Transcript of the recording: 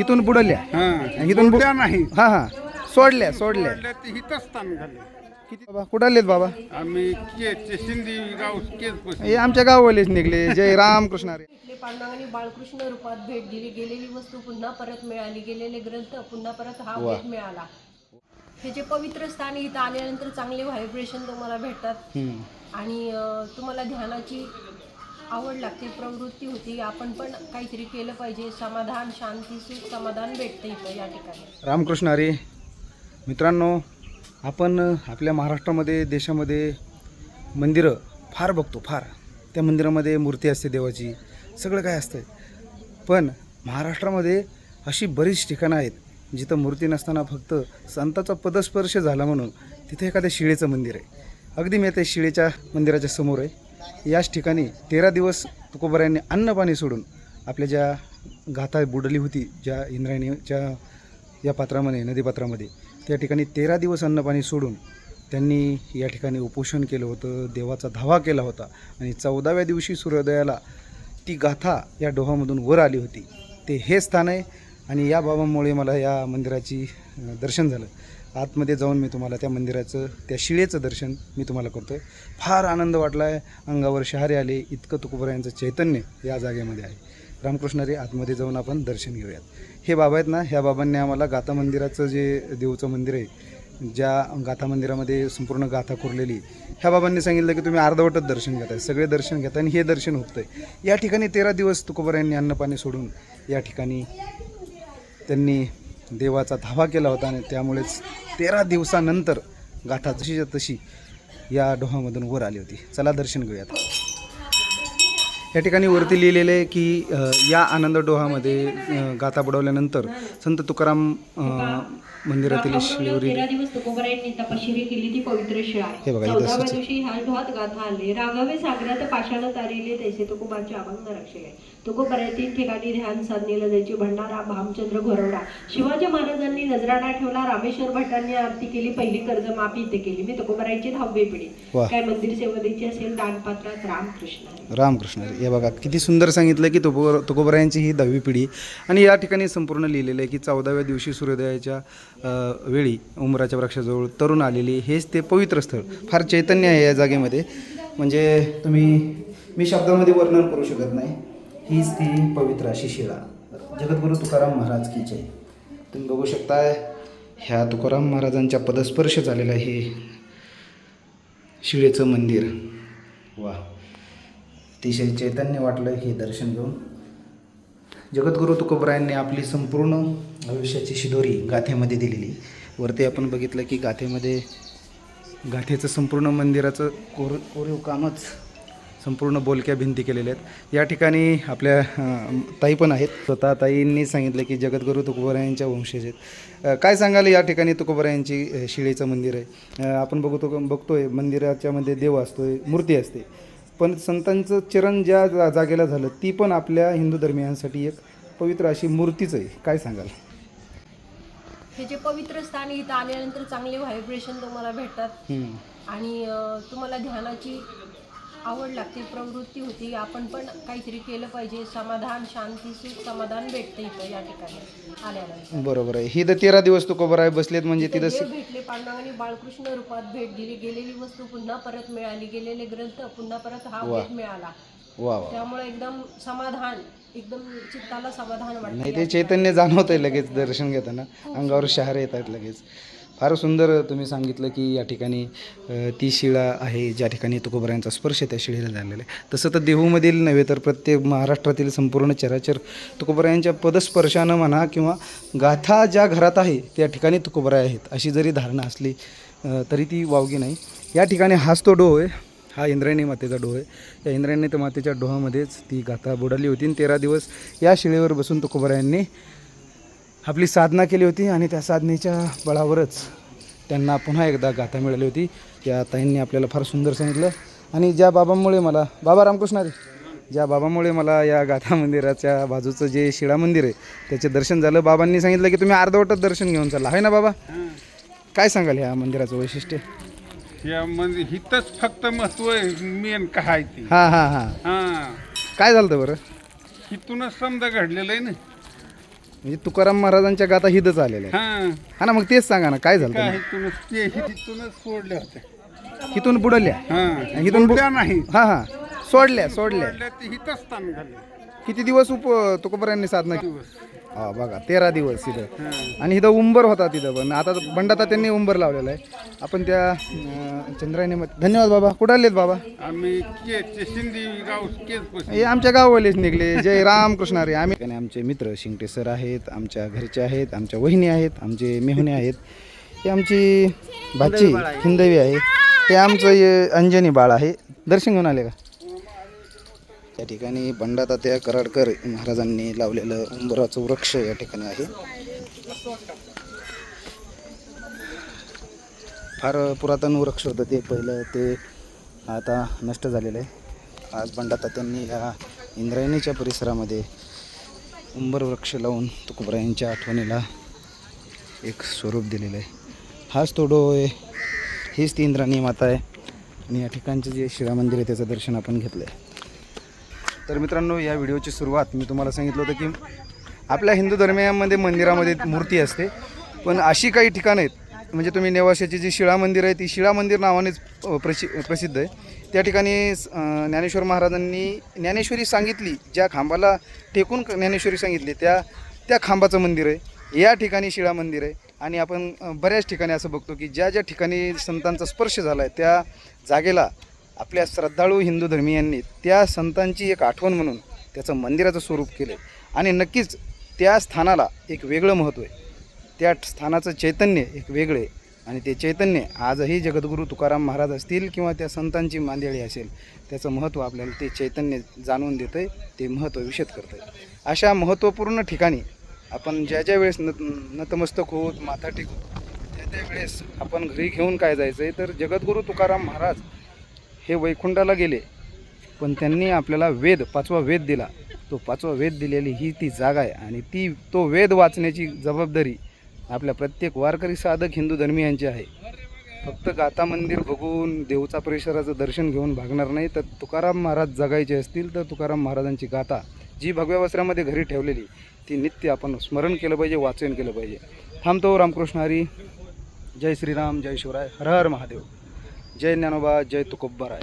इथून बुडल्या. हा इथून बु- बुडल्या नाही. हा हा. सोडल्या सोडल्या. सोडल्या ते हिथंच स्थान झाले किती बाबा कुठं आलेत बाबा? आम्ही शिंदी गाव हे आमच्या गाववालेच निघले. जय राम कृष्ण हरी. भेटले पांडुरंगाने बाळकृष्ण रूपात भेट दिली. गेलेली वस्तू पुन्हा परत मिळाली. गेलेले ग्रंथ पुन्हा परत हा भेट मिळाला. हे जे पवित्र स्थान इथं आल्यानंतर चांगले व्हायब्रेशन तुम्हाला भेटतात. आणि अं, तुम्हाला ध्यानाची आवड लागते प्रवृत्ती होती. आपण पण काहीतरी केलं पाहिजे. समाधान शांती सुख समाधान भेटते इथं या ठिकाणी. रामकृष्ण अरे मित्रांनो आपण आपल्या महाराष्ट्रामध्ये देशामध्ये मंदिरं फार बघतो फार. त्या मंदिरामध्ये मूर्ती असते देवाची. सगळं काय असतं पण महाराष्ट्रामध्ये अशी बरीच ठिकाणं आहेत जिथं मूर्ती नसताना फक्त संताचा पदस्पर्श झाला म्हणून तिथे एखाद्या शिळेचं मंदिर आहे. अगदी मी त्या शिळेच्या मंदिराच्या समोर आहे. याच ठिकाणी तेरा दिवस तुकोबऱ्यांनी अन्नपाणी सोडून आपल्या ज्या गाथा बुडली होती ज्या इंद्रायणीच्या या पात्रामध्ये नदीपात्रामध्ये त्या ठिकाणी तेरा दिवस अन्नपाणी सोडून त्यांनी या ठिकाणी उपोषण केलं होतं देवाचा धावा केला होता आणि चौदाव्या दिवशी सूर्योदयाला ती गाथा या डोहामधून वर आली होती. ते हे स्थान आहे आणि या बाबांमुळे मला या मंदिराची दर्शन झालं. आतमध्ये जाऊन मी तुम्हाला त्या मंदिराचं त्या शिळेचं दर्शन मी तुम्हाला करतो आहे फार आनंद वाटला आहे अंगावर शहारे आले. इतकं तुकोबरायांचं चैतन्य या जागेमध्ये आहे. रामकृष्णारी आतमध्ये जाऊन आपण दर्शन घेऊयात. हे बाबा आहेत ना ह्या बाबांनी आम्हाला गाथा मंदिराचं जे देऊचं मंदिर आहे ज्या गाथा मंदिरामध्ये संपूर्ण गाथा कोरलेली ह्या बाबांनी सांगितलं की तुम्ही अर्धवटच दर्शन घेताय. सगळे दर्शन घेताय आणि हे दर्शन होतंय. या ठिकाणी तेरा दिवस तुकोबरायांनी अन्नपाणी सोडून या ठिकाणी त्यांनी देवाचा धावा केला होता आणि त्यामुळेच तेरा दिवसानंतर गाथा जशीच्या तशी या डोहामधून वर आली होती. चला दर्शन घेऊयात. या ठिकाणी वरती लिहिलेलं आहे की या आनंद डोहामध्ये गाथा बुडवल्यानंतर संत तुकाराम मंदिरातील शिवरी दिवस तुकोबरायांनी केली ती पवित्र शिळा. हे बघा, इथं चौदाव्या असंच- दिवशी ह्या डोहात गाथा आले. राघवे सागरात पाषाण तारिले तैसे तुकोबाचे अभंग रक्षले तुकोबऱ्या तीन ठिकाणी ध्यान साधनेला जायची भंडारा भामचंद्र घोरवडा. शिवाजी महाराजांनी नजराणा ठेवला रामेश्वर भटांनी आरती केली पहिली कर्ज माफी इथे केली. मी तुकोबरायची दहावी पिढी. काय मंदिर सेवा द्यायची असेल दानपात्रात रामकृष्ण. रामकृष्ण. हे बघा किती सुंदर सांगितलं की तुकोबर तुकोबरायांची ही दहावी पिढी. आणि या ठिकाणी संपूर्ण लिहिलेलं आहे की चौदाव्या दिवशी सूर्योदयाच्या वेळी उमराच्या वृक्षाजवळ तरुण आलेली हेच ते पवित्र स्थळ. फार चैतन्य आहे या जागेमध्ये. म्हणजे तुम्ही मी शब्दामध्ये वर्णन करू शकत नाही. हीच ती पवित्र अशी शिळा. जगद्गुरू तुकाराम महाराज की जय. तुम्ही बघू शकताय ह्या तुकाराम महाराजांच्या पदस्पर्श झालेलं हे शिळेचं मंदिर. वा अतिशय चैतन्य वाटलं हे दर्शन घेऊन. जगद्गुरू तुकोबरायांनी आपली संपूर्ण आयुष्याची शिदोरी गाथेमध्ये दिलेली. वरती आपण बघितलं की गाथेमध्ये गाथेचं संपूर्ण मंदिराचं कोर कोरीव कामच संपूर्ण बोलक्या भिंती केलेल्या आहेत. या ठिकाणी आपल्या ताई पण आहेत. स्वतः ताईंनी सांगितलं की जगद्गुरू तुकोबरायांच्या वंशज आहेत. काय सांगाल या ठिकाणी तुकोबरायांची शिळेचं मंदिर आहे? आपण बघतो बघतोय मंदिराच्या मध्ये देव असतोय मूर्ती असते. पण संतांचं चरण ज्या जा- जागेला झालं ती पण आपल्या हिंदू धर्मियांसाठी एक पवित्र अशी मूर्तीच आहे. काय सांगाल? हे जे पवित्र स्थान इथं आल्यानंतर चांगले व्हायब्रेशन तुम्हाला भेटतात. आणि अ, तुम्हाला ध्यानाची आवड लागते प्रवृत्ती होती. आपण पण काहीतरी केलं पाहिजे. समाधान शांती सुख समाधान भेटतं इथं या ठिकाणी आल्यानंतर. बरोबर आहे. ही तर तेरा दिवस तुकोबराय बसलेत म्हणजे तिथं भेटले. पांडुरंगाने बाळकृष्ण रूपात भेट दिली. गेलेली वस्तू पुन्हा परत मिळाली. गेलेले ग्रंथ पुन्हा परत हा. भेट मिळाला. वा वा. त्यामुळे एकदम समाधान एकदम चित्ताला समाधान नाही वाटतं ते चैतन्य जाणवत आहे लगेच दर्शन घेताना. अंगावर शहारे येत आहेत लगेच. फार सुंदर तुम्ही सांगितलं की या ठिकाणी ती शिळा आहे ज्या ठिकाणी तुकोबरायांचा स्पर्श त्या शिळेला झालेला आहे. तसं तर देहूमधील नव्हे तर प्रत्येक महाराष्ट्रातील संपूर्ण चराचर तुकोबरायांच्या पदस्पर्शानं म्हणा किंवा गाथा ज्या घरात आहे त्या ठिकाणी तुकोबराय आहेत. अशी जरी धारणा असली तरी ती वावगी नाही. या ठिकाणी हाच तो डोह आहे. हा इंद्रायणी मातेचा डोह आहे. या इंद्रायणी तर मातेच्या डोहामध्येच ती गाथा बुडाली होती तेरा दिवस या शिळेवर बसून तुकोबरायांनी आपली साधना केली होती आणि त्या साधनेच्या बळावरच त्यांना पुन्हा एकदा गाथा मिळाली होती. त्या ताईंनी आपल्याला फार सुंदर सांगितलं. आणि ज्या बाबांमुळे मला बाबा रामकृष्ण हरी ज्या बाबांमुळे मला या गाथा मंदिराच्या बाजूचं जे शिळा मंदिर आहे त्याचे दर्शन झालं. बाबांनी सांगितलं की तुम्ही अर्धवटच दर्शन घेऊन चालला आहे ना बाबा? काय सांगाल ह्या मंदिराचं वैशिष्ट्य? या म्हणजे हिथंच फक्त महत्त्व आहे मेन काय ते. हां हां हां. हा. काय झालं बरं? हिथूनच समजा घडलेलं आहे ना. म्हणजे तुकाराम महाराजांच्या गाथा हिदच आलेल्या आहेत. हा. हा ना मग तेच सांगा ना काय झालं काय इथूनच ते तिथूनच सोडले होते तुम्ही? इथून बुडल्या? हा. इथून बु- सोडल्या नाही. हा हा. सोडल्या सोडल्या. सोडल्या ते हिथंच स्थान घालले किती दिवस उप तुकोबरायांनी साधना केली? दिवस? हा बघा तेरा दिवस तिथं. आणि इथं उंबर होता तिथं पण. आता बंडाता त्यांनी उंबर लावलेला आहे. आपण त्या अं, चंद्रायने धन्यवाद बाबा. कुठं आलेत बाबा? आम्ही केस शिंदी गाव केस बसले हे आमच्या गाववालेच निघले. जय रामकृष्ण रे आम्ही आणि आमचे मित्र शिंगटे सर आहेत आमच्या घरचे आहेत आमच्या वहिनी आहेत आमचे मेहुणे आहेत. हे आमची भाची हिंदवी आहे. हे आमचं हे अंजनी बाळ आहे. दर्शन घेऊन आले का? त्या ठिकाणी बंडातात्या कराडकर महाराजांनी लावलेलं उंबराचं वृक्ष या ठिकाणी आहे. फार पुरातन वृक्ष होतं ते. पहिलं ते आता नष्ट झालेलं आहे. आज बंडातात्यांनी या इंद्रायणीच्या परिसरामध्ये उंबर वृक्ष लावून तुकोबरायांच्या आठवणीला एक स्वरूप दिलेलं आहे. हाच तोडो आहे. हीच ती इंद्राणी माता आहे. आणि या ठिकाणचं जे शिळा मंदिर आहे त्याचं दर्शन आपण घेतलं आहे तर मित्रांनो या व्हिडिओची सुरुवात मी तुम्हाला सांगितलं होतं की आपल्या हिंदू धर्मियांमध्ये मंदिरामध्ये मूर्ती असते. पण अशी काही ठिकाणं आहेत म्हणजे तुम्ही नेवाशाची जी शिळा मंदिर आहे ती शिळा मंदिर नावानेच प्रसि प्रसिद्ध आहे. त्या ठिकाणी ज्ञानेश्वर महाराजांनी ज्ञानेश्वरी सांगितली ज्या खांबाला टेकून ज्ञानेश्वरी सांगितली त्या त्या खांबाचं मंदिर आहे. या ठिकाणी शिळा मंदिर आहे. आणि आपण बऱ्याच ठिकाणी असं बघतो की ज्या ज्या ठिकाणी संतांचा स्पर्श झाला आहे त्या जागेला आपल्या श्रद्धाळू हिंदू धर्मियांनी त्या संतांची एक आठवण म्हणून त्याचं मंदिराचं स्वरूप केलं आणि नक्कीच त्या स्थानाला एक वेगळं महत्त्व आहे. त्या स्थानाचं चैतन्य एक वेगळे आहे. आणि ते चैतन्य आजही जगद्गुरू तुकाराम महाराज असतील किंवा त्या संतांची मांदेळी असेल त्याचं महत्त्व आपल्याला ते चैतन्य जाणून देतं आहे ते महत्त्व विशद करतं आहे अशा महत्त्वपूर्ण ठिकाणी आपण ज्या ज्या वेळेस नत नतमस्तक होत माथा टेकू त्या त्या वेळेस आपण घरी घेऊन काय जायचं आहे तर जगद्गुरू तुकाराम महाराज हे वैकुंठाला गेले. पण त्यांनी आपल्याला वेद पाचवा वेद दिला. तो पाचवा वेद दिलेली ही ती जागा आहे आणि ती तो वेद वाचण्याची जबाबदारी आपल्या प्रत्येक वारकरी साधक हिंदू धर्मियांची आहे. फक्त गाथा मंदिर बघून देवचा परिसराचं दर्शन घेऊन भागणार नाही तर तुकाराम महाराज जगायचे असतील तर तुकाराम महाराजांची गाथा जी भगव्या वस्त्रामध्ये घरी ठेवलेली ती नित्य आपण स्मरण केलं पाहिजे वाचन केलं पाहिजे. थांबतो रामकृष्ण हरी. जय श्रीराम जय शिवराय. हर हर महादेव. जय ज्ञानोबा जय तुकोब्बाराय